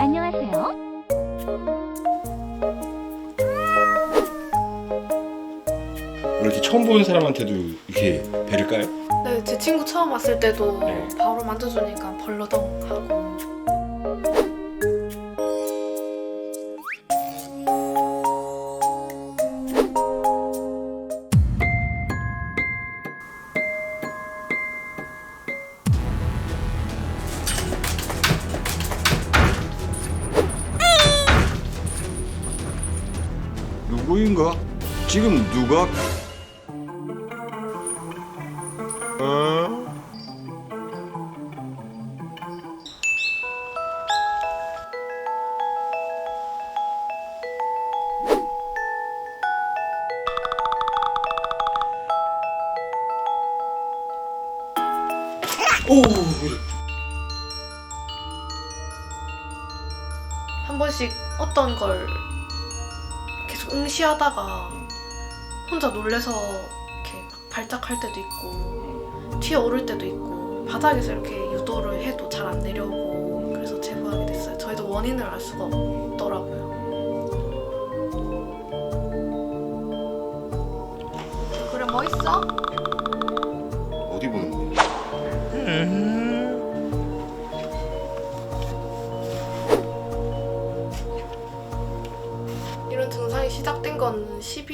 안녕하세요. 이렇게 처음 보는 사람한테도 이렇게 배를 까요? 네, 제 친구 처음 왔을 때도 네. 바로 만져주니까 벌러덩 하고 누구인가? 지금 누가? 어? 오, 한 번씩 어떤 걸 응시하다가 혼자 놀래서 이렇게 막 발작할 때도 있고 튀어오를 때도 있고 바닥에서 이렇게 유도를 해도 잘 안 내려오고 그래서 제보하게 됐어요. 저희도 원인을 알 수가 없더라고요. 그래 뭐 있어?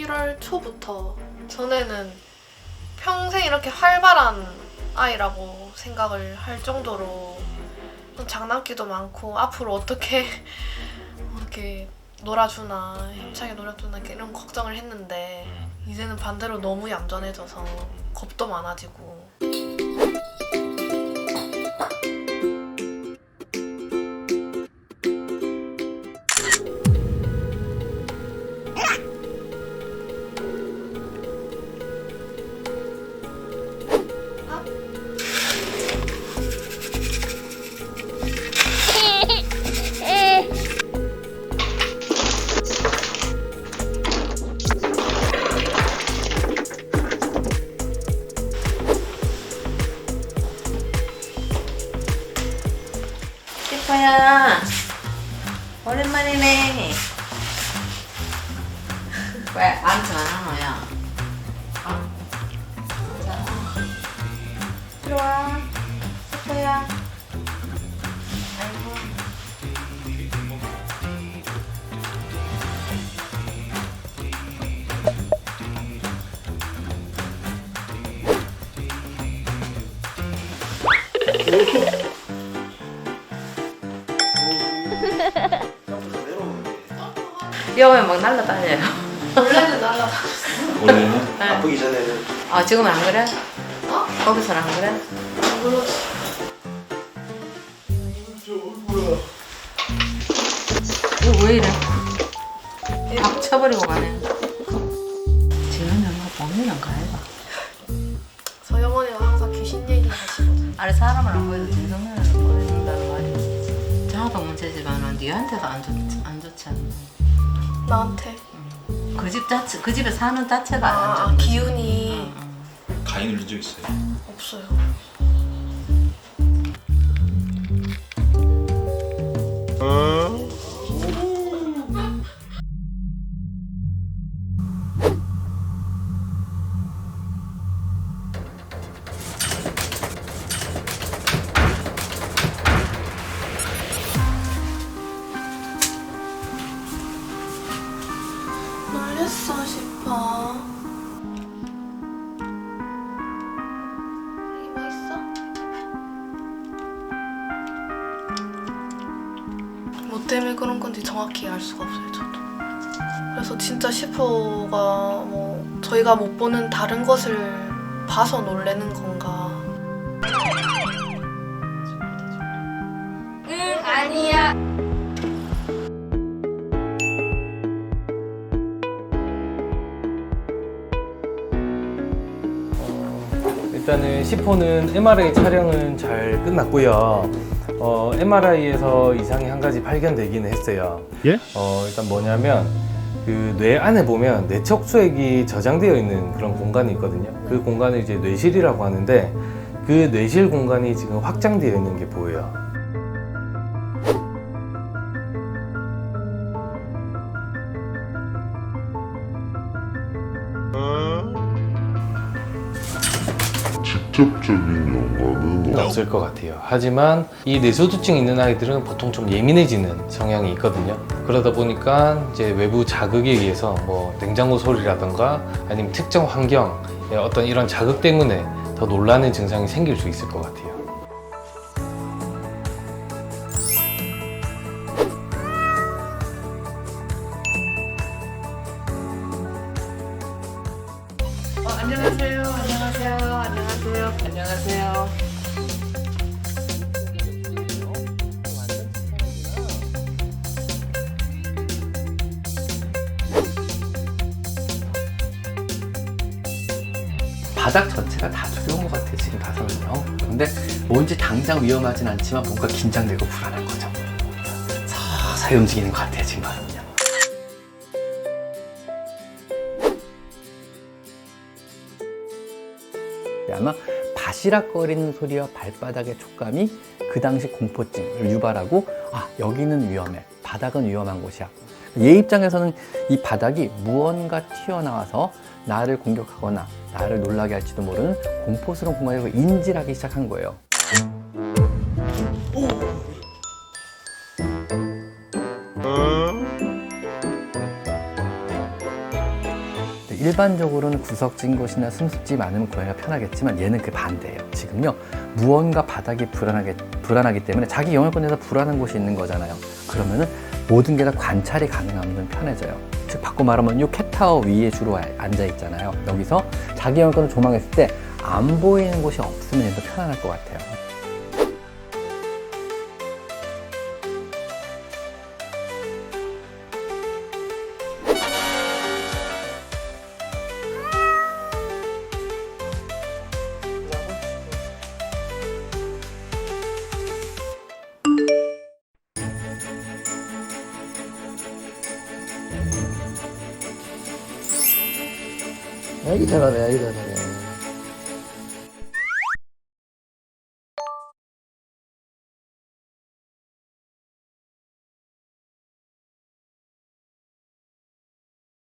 11월 초부터 전에는 평생 이렇게 활발한 아이라고 생각을 할 정도로 좀 장난기도 많고 앞으로 어떻게 이렇게 놀아주나 힘차게 놀아주나 이런 걱정을 했는데 이제는 반대로 너무 얌전해져서 겁도 많아지고 오랜만이네 왜 앉아 너야? 자 이리 와. 시퍼야 아이고 뼈에 막 날라다녀요. 원래는 날라다 원래는? 아프기 전에는. 아 지금은 안 그래? 어? 거기서는 안 그래? 물론 이거 왜 이래? 박 쳐버리고 가네. 지금은 뭐 본인은 가해봐 저희 어머니가 항상 귀신 얘기 하시거든요. 아래 사람을 안 보여도 지금은 보여준다는 말이. 저도 문제지만은 니한테도 안 좋지 안 좋지 않나 나한테 그 집 자체 그 집에 사는 자체가 안 아, 좋은 거지. 기운이. 가위 눌린 적 있어요? 없어요. 놀랬어 싶어. 여기 뭐 있어? 뭐 때문에 그런 건지 정확히 알 수가 없어요, 저도. 그래서 진짜 시포가 뭐 저희가 못 보는 다른 것을 봐서 놀래는 건가. 일단은 10호는 MRI 촬영은 잘 끝났고요. 어, MRI에서 이상이 한 가지 발견되기는 했어요. 예? 어, 일단 뭐냐면 그 뇌 안에 보면 뇌척수액이 저장되어 있는 그런 공간이 있거든요. 그 공간을 이제 뇌실이라고 하는데 그 뇌실 공간이 지금 확장되어 있는 게 보여요. 직접적인 연관은 없을 것 같아요. 하지만 이 뇌소두증 있는 아이들은 보통 좀 예민해지는 성향이 있거든요. 그러다 보니까 이제 외부 자극에 의해서 뭐 냉장고 소리라든가 아니면 특정 환경의 어떤 이런 자극 때문에 더 놀라는 증상이 생길 수 있을 것 같아요. 바닥 전체가 다 두려운 것 같아요 지금 봐서는요. 근데 뭔지 당장 위험하진 않지만 뭔가 긴장되고 불안한 거죠. 서서히 움직이는 것 같아요 지금 봐서는요. 아마 바시락거리는 소리와 발바닥의 촉감이 그 당시 공포증을 유발하고 아 여기는 위험해. 바닥은 위험한 곳이야. 얘 입장에서는 이 바닥이 무언가 튀어나와서 나를 공격하거나 나를 놀라게 할지도 모르는 공포스러운 공간이라고 인지를 하기 시작한 거예요 네, 일반적으로는 구석진 곳이나 숨습지 많으면 고양이가 편하겠지만 얘는 그 반대예요. 지금요 무언가 바닥이 불안하게 불안하기 때문에 자기 영역권에서 불안한 곳이 있는 거잖아요. 그러면은 모든 게 다 관찰이 가능하면 편해져요. 즉 바꿔 말하면 이 캣타워 위에 주로 앉아 있잖아요. 여기서 자기 영역권을 조망했을 때 안 보이는 곳이 없으면 더 편안할 것 같아요. 아기 잘하네, 아기 잘하네.